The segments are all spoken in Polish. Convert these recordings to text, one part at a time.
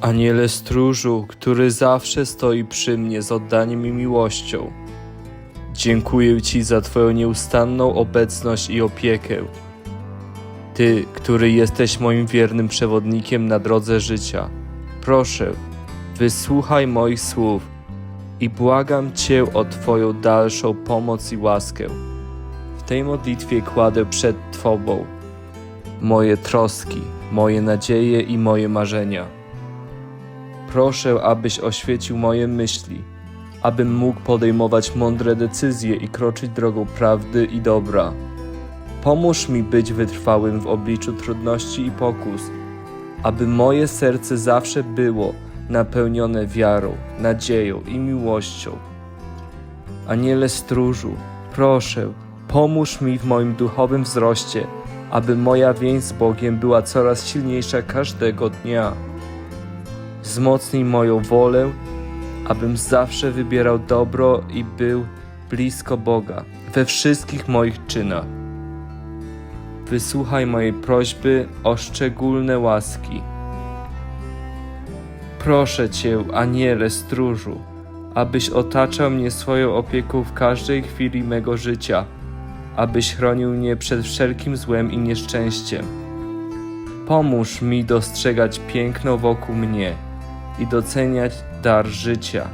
Aniele stróżu, który zawsze stoi przy mnie z oddaniem i miłością. Dziękuję Ci za Twoją nieustanną obecność i opiekę. Ty, który jesteś moim wiernym przewodnikiem na drodze życia, proszę, wysłuchaj moich słów i błagam Cię o Twoją dalszą pomoc i łaskę. W tej modlitwie kładę przed Tobą moje troski, moje nadzieje i moje marzenia. Proszę, abyś oświecił moje myśli, abym mógł podejmować mądre decyzje i kroczyć drogą prawdy i dobra. Pomóż mi być wytrwałym w obliczu trudności i pokus, aby moje serce zawsze było napełnione wiarą, nadzieją i miłością. Aniele stróżu, proszę, pomóż mi w moim duchowym wzroście, aby moja więź z Bogiem była coraz silniejsza każdego dnia. Wzmocnij moją wolę, abym zawsze wybierał dobro i był blisko Boga we wszystkich moich czynach. Wysłuchaj mojej prośby o szczególne łaski. Proszę Cię, Aniele stróżu, abyś otaczał mnie swoją opieką w każdej chwili mego życia, abyś chronił mnie przed wszelkim złem i nieszczęściem. Pomóż mi dostrzegać piękno wokół mnie i doceniać dar życia,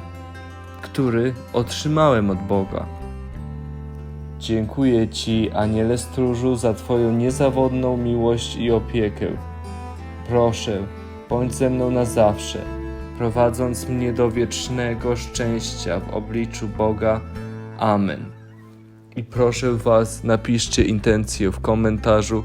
który otrzymałem od Boga. Dziękuję Ci, Aniele Stróżu, za Twoją niezawodną miłość i opiekę. Proszę, bądź ze mną na zawsze, prowadząc mnie do wiecznego szczęścia w obliczu Boga. Amen. I proszę Was, napiszcie intencję w komentarzu,